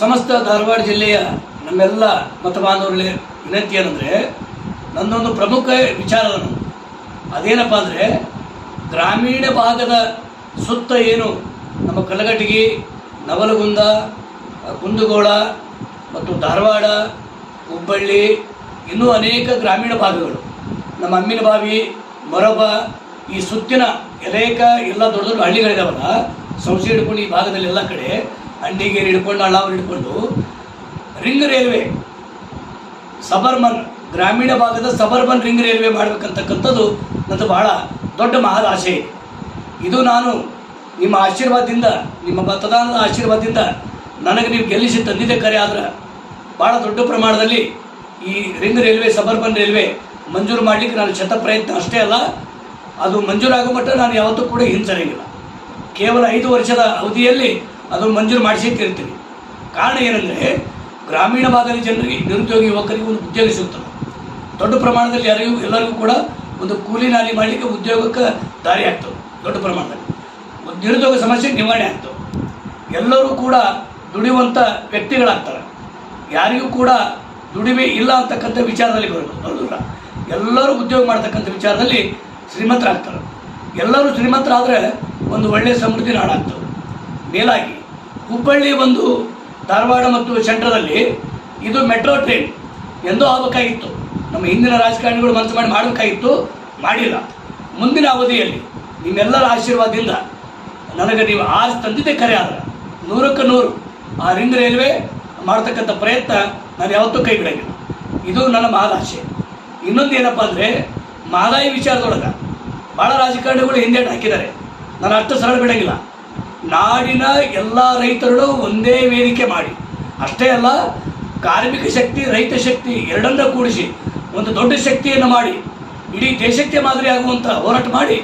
ಸಮಸ್ತ ಧಾರವಾಡ ಜಿಲ್ಲೆಯ ನಮ್ಮೆಲ್ಲ ಮತ ಬಾಂಧವರಲ್ಲಿ ವಿನಂತಿ ಏನಂದರೆ, ನನ್ನೊಂದು ಪ್ರಮುಖ ವಿಚಾರ ನಾನು ಅದೇನಪ್ಪ ಅಂದರೆ, ಗ್ರಾಮೀಣ ಭಾಗದ ಸುತ್ತ ಏನು? ನಮ್ಮ ಕಲಘಟಗಿ, ನವಲಗುಂದ, ಕುಂದಗೋಳ ಮತ್ತು ಧಾರವಾಡ, ಹುಬ್ಬಳ್ಳಿ, ಇನ್ನೂ ಅನೇಕ ಗ್ರಾಮೀಣ ಭಾಗಗಳು. ನಮ್ಮ ಅಮ್ಮಿನ ಬಾವಿ, ಮೊರಬ, ಈ ಸುತ್ತಿನ ಅನೇಕ ಎಲ್ಲ ದೊಡ್ಡ ದೊಡ್ಡ ಹಳ್ಳಿಗಳಿದಾವಲ್ಲ ಸಂಸ್ಥೆ ಹಿಡ್ಕೊಂಡು ಈ ಭಾಗದಲ್ಲಿ ಎಲ್ಲ ಕಡೆ ಅಂಡಿಗೇರಿ ಹಿಡ್ಕೊಂಡು ಅಳ್ಳಾವರ್ ಹಿಡ್ಕೊಂಡು ರಿಂಗ್ ರೈಲ್ವೆ, ಸಬರ್ಮನ್, ಗ್ರಾಮೀಣ ಭಾಗದ ಸಬರ್ಬನ್ ರಿಂಗ್ ರೈಲ್ವೆ ಮಾಡಬೇಕಂತಕ್ಕಂಥದ್ದು ನಂದು ಬಹಳ ದೊಡ್ಡ ಮಹದ ಆಶೆ ಇದು ನಾನು ನಿಮ್ಮ ಆಶೀರ್ವಾದದಿಂದ, ನಿಮ್ಮ ಮತದಾನದ ಆಶೀರ್ವಾದದಿಂದ ನನಗೆ ನೀವು ಗೆಲ್ಲಿಸಿ ತಂದಿದ್ದೆ ಕರೆ ಆದ್ರೆ ಭಾಳ ದೊಡ್ಡ ಪ್ರಮಾಣದಲ್ಲಿ ಈ ರಿಂಗ್ ರೈಲ್ವೆ ಸಬರ್ಬನ್ ರೈಲ್ವೆ ಮಂಜೂರು ಮಾಡಲಿಕ್ಕೆ ನಾನು ಶತ ಪ್ರಯತ್ನ ಅಷ್ಟೇ ಅಲ್ಲ, ಅದು ಮಂಜೂರಾಗೋ ಮಟ್ಟ ನಾನು ಯಾವತ್ತೂ ಕೂಡ ಹಿಂಸರಿಗಿಲ್ಲ ಕೇವಲ ಐದು ವರ್ಷದ ಅವಧಿಯಲ್ಲಿ ಅದು ಮಂಜೂರು ಮಾಡಿಸಿಟ್ಟಿರ್ತೀನಿ ಕಾರಣ ಏನಂದರೆ, ಗ್ರಾಮೀಣ ಭಾಗದ ಜನರಿಗೆ ನಿರುದ್ಯೋಗಿ ಯುವಕರಿಗೆ ಒಂದು ಉದ್ಯೋಗ ಸಿಗುತ್ತದೆ ದೊಡ್ಡ ಪ್ರಮಾಣದಲ್ಲಿ ಯಾರಿಗೂ, ಎಲ್ಲರಿಗೂ ಕೂಡ ಒಂದು ಕೂಲಿ ನಾಲಿ ಮಾಡಲಿಕ್ಕೆ ಉದ್ಯೋಗಕ್ಕೆ ದಾರಿ ಆಗ್ತವೆ ದೊಡ್ಡ ಪ್ರಮಾಣದಲ್ಲಿ. ಒಂದು ನಿರುದ್ಯೋಗ ಸಮಸ್ಯೆ ನಿವಾರಣೆ ಆಗ್ತವೆ ಎಲ್ಲರೂ ಕೂಡ ದುಡಿಯುವಂಥ ವ್ಯಕ್ತಿಗಳಾಗ್ತಾರೆ. ಯಾರಿಗೂ ಕೂಡ ದುಡಿಮೆ ಇಲ್ಲ ಅಂತಕ್ಕಂಥ ವಿಚಾರದಲ್ಲಿ ಬರೋದು ಬರೋದಿಲ್ಲ ಎಲ್ಲರೂ ಉದ್ಯೋಗ ಮಾಡ್ತಕ್ಕಂಥ ವಿಚಾರದಲ್ಲಿ ಶ್ರೀಮಂತರಾಗ್ತಾರೆ. ಎಲ್ಲರೂ ಶ್ರೀಮಂತರಾದರೆ ಒಂದು ಒಳ್ಳೆಯ ಸಮೃದ್ಧಿ ನಾಡಾಗ್ತವೆ ಮೇಲಾಗಿ ಹುಬ್ಬಳ್ಳಿ ಒಂದು ಧಾರವಾಡ ಮತ್ತು ಸೆಂಟ್ರದಲ್ಲಿ ಇದು ಮೆಟ್ರೋ ಟ್ರೈನ್ ಎಂದೋ ಆಗಬೇಕಾಗಿತ್ತು. ನಮ್ಮ ಹಿಂದಿನ ರಾಜಕಾರಣಿಗಳು ಮನಸ್ಸು ಮಾಡಿ ಮಾಡಬೇಕಾಗಿತ್ತು, ಮಾಡಿಲ್ಲ. ಮುಂದಿನ ಅವಧಿಯಲ್ಲಿ ನಿಮ್ಮೆಲ್ಲರ ಆಶೀರ್ವಾದದಿಂದ ನನಗೆ ನೀವು ಆಸೆ ತಂದಿದ್ದೆ ಕರೆ ಆದ್ರೆ ನೂರಕ್ಕೆ ನೂರು ಆ ರಿಂಗ್ ರೈಲ್ವೆ ಮಾಡ್ತಕ್ಕಂಥ ಪ್ರಯತ್ನ ನಾನು ಯಾವತ್ತೂ ಕೈ ಬಿಡೋಂಗಿಲ್ಲ ಇದು ನನ್ನ ಮಹದಾಶೆ ಇನ್ನೊಂದು ಏನಪ್ಪ ಅಂದರೆ ಮಹದಾಯಿ ವಿಚಾರದೊಳಗೆ ಭಾಳ ರಾಜಕಾರಣಿಗಳು ಹಿಂದೇಟು ಹಾಕಿದ್ದಾರೆ. ನಾನು ಅಷ್ಟು ಸರಳ ಬಿಡಂಗಿಲ್ಲ. ನಾಡಿನ ಎಲ್ಲ ರೈತರು ಒಂದೇ ವೇದಿಕೆ ಮಾಡಿ. ಅಷ್ಟೇ ಅಲ್ಲ, ಕಾರ್ಮಿಕ ಶಕ್ತಿ, ರೈತ ಶಕ್ತಿ ಎರಡನ್ನ ಕೂಡಿಸಿ ಒಂದು ದೊಡ್ಡ ಶಕ್ತಿಯನ್ನು ಮಾಡಿ, ಇಡೀ ದೇಶಕ್ಕೆ ಮಾದರಿ ಆಗುವಂಥ ಹೋರಾಟ ಮಾಡಿ,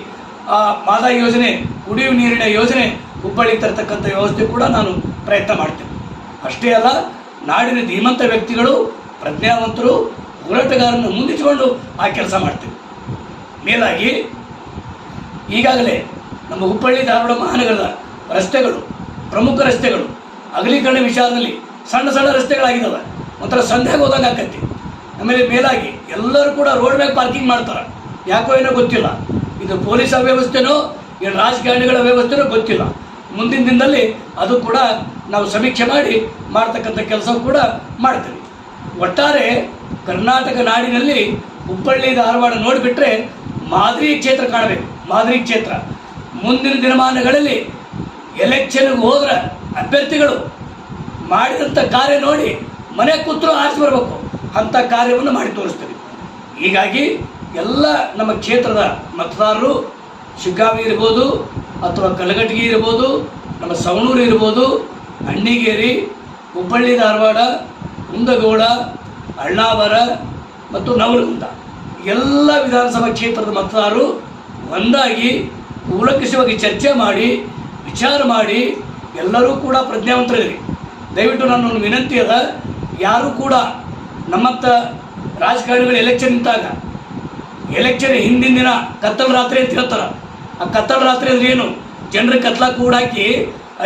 ಆ ಮಾದಾ ಯೋಜನೆ ಕುಡಿಯುವ ನೀರಿನ ಯೋಜನೆ ಹುಬ್ಬಳ್ಳಿ ತರತಕ್ಕಂಥ ವ್ಯವಸ್ಥೆ ಕೂಡ ನಾನು ಪ್ರಯತ್ನ ಮಾಡ್ತೇನೆ. ಅಷ್ಟೇ ಅಲ್ಲ, ನಾಡಿನ ಧೀಮಂತ ವ್ಯಕ್ತಿಗಳು, ಪ್ರಜ್ಞಾವಂತರು, ಹೋರಾಟಗಾರರನ್ನು ಮುಂದಿಟ್ಟುಕೊಂಡು ಆ ಕೆಲಸ ಮಾಡ್ತೇವೆ. ಮೇಲಾಗಿ, ಈಗಾಗಲೇ ನಮ್ಮ ಹುಬ್ಬಳ್ಳಿ ಧಾರವಾಡ ಮಹಾನಗರದ ರಸ್ತೆಗಳು, ಪ್ರಮುಖ ರಸ್ತೆಗಳು. ಅಗಲೀಕರಣ ವಿಚಾರದಲ್ಲಿ ಸಣ್ಣ ಸಣ್ಣ ರಸ್ತೆಗಳಾಗಿದ್ದಾವೆ ಒಂಥರ ಸಂಧ್ಯಾಗ ಹೋದಂಗೆ ಆಕತಿ ಆಮೇಲೆ ಮೇಲಾಗಿ ಎಲ್ಲರೂ ಕೂಡ ರೋಡ್ ಮ್ಯಾಗ ಪಾರ್ಕಿಂಗ್ ಮಾಡ್ತಾರೆ. ಯಾಕೋ ಏನೋ ಗೊತ್ತಿಲ್ಲ. ಇದು ಪೊಲೀಸ್ ವ್ಯವಸ್ಥೆನೋ ಏನು ರಾಜಕಾರಣಿಗಳ ವ್ಯವಸ್ಥೆನೋ ಗೊತ್ತಿಲ್ಲ. ಮುಂದಿನ ದಿನದಲ್ಲಿ ಅದು ಕೂಡ ನಾವು ಸಮೀಕ್ಷೆ ಮಾಡಿ ಮಾಡ್ತಕ್ಕಂಥ ಕೆಲಸ ಕೂಡ ಮಾಡ್ತೀವಿ. ಒಟ್ಟಾರೆ ಕರ್ನಾಟಕ ನಾಡಿನಲ್ಲಿ ಹುಬ್ಬಳ್ಳಿ, ಧಾರವಾಡ ನೋಡಿಬಿಟ್ರೆ ಮಾದರಿ ಕ್ಷೇತ್ರ ಕಾಣಬೇಕು. ಮಾದರಿ ಕ್ಷೇತ್ರ. ಮುಂದಿನ ದಿನಮಾನಗಳಲ್ಲಿ ಎಲೆಕ್ಷನ್ಗೆ ಹೋದ್ರೆ ಅಭ್ಯರ್ಥಿಗಳು ಮಾಡಿದಂಥ ಕಾರ್ಯ ನೋಡಿ ಮನೆ ಕೂತ್ರು ಆರಿಸಿ ಬರಬೇಕು. ಅಂಥ ಕಾರ್ಯವನ್ನು ಮಾಡಿ ತೋರಿಸ್ತೀವಿ. ಹೀಗಾಗಿ ಎಲ್ಲ ನಮ್ಮ ಕ್ಷೇತ್ರದ ಮತದಾರರು ಶಿಗ್ಗಾವಿ ಇರ್ಬೋದು, ಅಥವಾ ಕಲಘಟಗಿ ಇರ್ಬೋದು, ನಮ್ಮ ಸವಣೂರು ಇರ್ಬೋದು, ಅಣ್ಣಿಗೇರಿ, ಹುಬ್ಬಳ್ಳಿ, ಧಾರವಾಡ ಕುಂದಗೋಳ ಅಳ್ಳಾವರ ಮತ್ತು ನವಲಗುಂದ. ಎಲ್ಲ ವಿಧಾನಸಭಾ ಕ್ಷೇತ್ರದ ಮತದಾರರು ಒಂದಾಗಿ ಕೂಲಂಕಷವಾಗಿ ಚರ್ಚೆ ಮಾಡಿ ವಿಚಾರ ಮಾಡಿ ಎಲ್ಲರೂ ಕೂಡ ಪ್ರಜ್ಞಾವಂತರಿರಿ ದಯವಿಟ್ಟು ನನ್ನ ಒಂದು ವಿನಂತಿ ಅದ, ಯಾರು ಕೂಡ ನಮ್ಮತ್ತ ರಾಜಕಾರಣಿಗಳು ಎಲೆಕ್ಷನ್ ನಿಂತಾಗ ಎಲೆಕ್ಷನ್ ಹಿಂದಿನ ದಿನ ಕತ್ತಲ ರಾತ್ರಿ ಅಂತ ಹೇಳ್ತಾರೆ. ಆ ಕತ್ತಲ ರಾತ್ರಿ ಅಂದ್ರೆ ಏನು? ಜನರಿಗೆ ಕತ್ಲ ಕೂಡಾಕಿ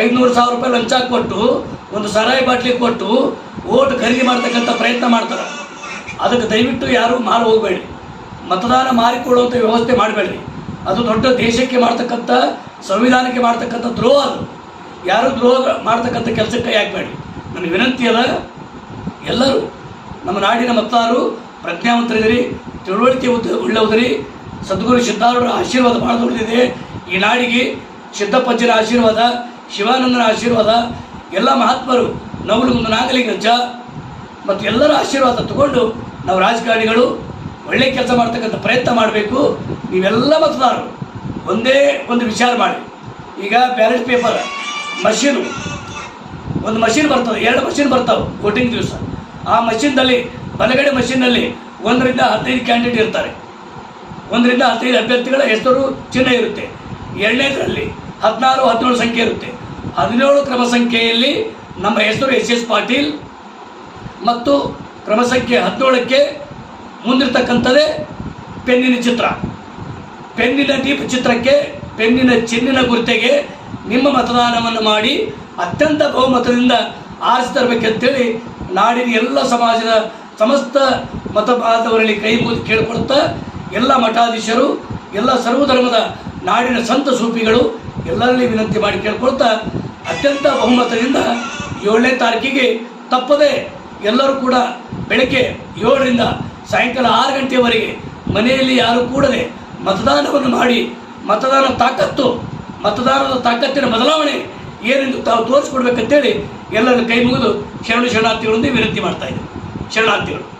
ಐದುನೂರು ಸಾವಿರ ರೂಪಾಯಿ ಲಂಚ ಕೊಟ್ಟು, ಒಂದು ಸರಾಯಿ ಬಾಟ್ಲಿ ಕೊಟ್ಟು ಓಟ್ ಖರೀದಿ ಮಾಡ್ತಕ್ಕಂಥ ಪ್ರಯತ್ನ ಮಾಡ್ತಾರೆ. ಅದಕ್ಕೆ ದಯವಿಟ್ಟು ಯಾರು ಮಾರು ಹೋಗಬೇಡಿ ಮತದಾನ ಮಾರಿಕೊಳ್ಳುವಂಥ ವ್ಯವಸ್ಥೆ ಮಾಡಬೇಡ್ರಿ. ಅದು ದೊಡ್ಡ ದೇಶಕ್ಕೆ ಮಾಡ್ತಕ್ಕಂಥ ಸಂವಿಧಾನಕ್ಕೆ ಮಾಡ್ತಕ್ಕಂಥ ದ್ರೋಹ ಅದು. ಯಾರು ದ್ರೋಹ ಮಾಡ್ತಕ್ಕಂಥ ಕೆಲಸಕ್ಕೆ ಹಾಕಬೇಡಿ. ನನಗೆ ವಿನಂತಿ ಅದ, ಎಲ್ಲರೂ ನಮ್ಮ ನಾಡಿನ ಮತ್ತಾರು ಪ್ರಜ್ಞಾವಂತರಿದ್ರಿ, ತಿಳುವಳಿಕೆ ಉದ್ದ ಉಳ್ಳವದ್ರಿ ಸದ್ಗುರು ಸಿದ್ಧಾರೂಢರ ಆಶೀರ್ವಾದ ಭಾಳ ದೊಡ್ಡದಿದೆ. ಈ ನಾಡಿಗೆ ಸಿದ್ದಪ್ಪಜ್ಜನ ಆಶೀರ್ವಾದ ಶಿವಾನಂದನ ಆಶೀರ್ವಾದ, ಎಲ್ಲ ಮಹಾತ್ಮರು ನಾಗಲಿ ನಾಗಲಿಂಗಜ್ಜ ಮತ್ತು ಎಲ್ಲರ ಆಶೀರ್ವಾದ ತಗೊಂಡು ನಾವು ರಾಜಕಾರಣಿಗಳು ಒಳ್ಳೆ ಕೆಲಸ ಮಾಡ್ತಕ್ಕಂಥ ಪ್ರಯತ್ನ ಮಾಡಬೇಕು. ನೀವೆಲ್ಲ ಮತದಾರರು. ಒಂದೇ ಒಂದು ವಿಚಾರ ಮಾಡಿ. ಈಗ ಬ್ಯಾಲೆಟ್ ಪೇಪರ್ ಮಷೀನು ಒಂದು ಮಷಿನ್ ಬರ್ತದೆ, ಎರಡು ಮಷೀನ್ ಬರ್ತಾವೆ ವೋಟಿಂಗ್ ದಿವಸ. ಆ ಮಷಿನ್ದಲ್ಲಿ ಬಲಗಡೆ ಮಷಿನ್ನಲ್ಲಿ ಒಂದರಿಂದ ಹದಿನೈದು ಕ್ಯಾಂಡಿಡೇಟ್ ಇರ್ತಾರೆ. ಒಂದರಿಂದ ಹದಿನೈದು ಅಭ್ಯರ್ಥಿಗಳ ಹೆಸರು, ಚಿಹ್ನೆ ಇರುತ್ತೆ. ಎರಡನೇದರಲ್ಲಿ ಹದಿನಾರು, ಹದಿನೇಳು ಸಂಖ್ಯೆ ಇರುತ್ತೆ. ಹದಿನೇಳು ಕ್ರಮ ಸಂಖ್ಯೆಯಲ್ಲಿ ನಮ್ಮ ಹೆಸರು ಎಸ್ ಎಸ್ ಪಾಟೀಲ್ ಮತ್ತು ಕ್ರಮ ಸಂಖ್ಯೆ ಹದಿನೇಳಕ್ಕೆ ಮುಂದಿರ್ತಕ್ಕಂಥದ್ದೇ ಪೆನ್ನಿನ ಚಿತ್ರ. ಪೆನ್ನಿನ ದೀಪ ಚಿತ್ರಕ್ಕೆ ಪೆನ್ನಿನ ಚಿನ್ನಿನ ಗುರುತೆಗೆ ನಿಮ್ಮ ಮತದಾನವನ್ನು ಮಾಡಿ ಅತ್ಯಂತ ಬಹುಮತದಿಂದ ಆರಿಸಿ ತರಬೇಕಂತೇಳಿ ನಾಡಿನ ಎಲ್ಲ ಸಮಾಜದ ಸಮಸ್ತ ಮತಪಾದವರಲ್ಲಿ ಕೈ ಮುಗಿದು ಕೇಳ್ಕೊಳ್ತಾ ಎಲ್ಲ ಮಠಾಧೀಶರು, ಎಲ್ಲ ಸರ್ವಧರ್ಮದ ನಾಡಿನ ಸಂತ ಸೂಪಿಗಳು ಎಲ್ಲರಲ್ಲಿ ವಿನಂತಿ ಮಾಡಿ ಕೇಳ್ಕೊಳ್ತಾ ಅತ್ಯಂತ ಬಹುಮತದಿಂದ ಏಳನೇ ತಾರೀಕಿಗೆ ತಪ್ಪದೆ ಎಲ್ಲರೂ ಕೂಡ ಬೆಳಗ್ಗೆ ಏಳರಿಂದ ಸಾಯಂಕಾಲ ಆರು ಗಂಟೆಯವರೆಗೆ ಮನೆಯಲ್ಲಿ ಯಾರು ಕೂಡದೆ ಮತದಾನವನ್ನು ಮಾಡಿ, ಮತದಾನ ತಾಕತ್ತು, ಮತದಾನದ ತಾಕತ್ತಿನ ಬದಲಾವಣೆ ಏನೆಂದು ತಾವು ತೋರಿಸ್ಕೊಡ್ಬೇಕಂತೇಳಿ ಎಲ್ಲರ ಕೈ ಮುಗಿದು ಶರಣು ಶರಣಾರ್ಥಿಗಳೊಂದಿಗೆ ವಿನಂತಿ ಮಾಡ್ತಾ ಇದ್ದೀನಿ. ಶರಣಾರ್ಥಿಗಳು.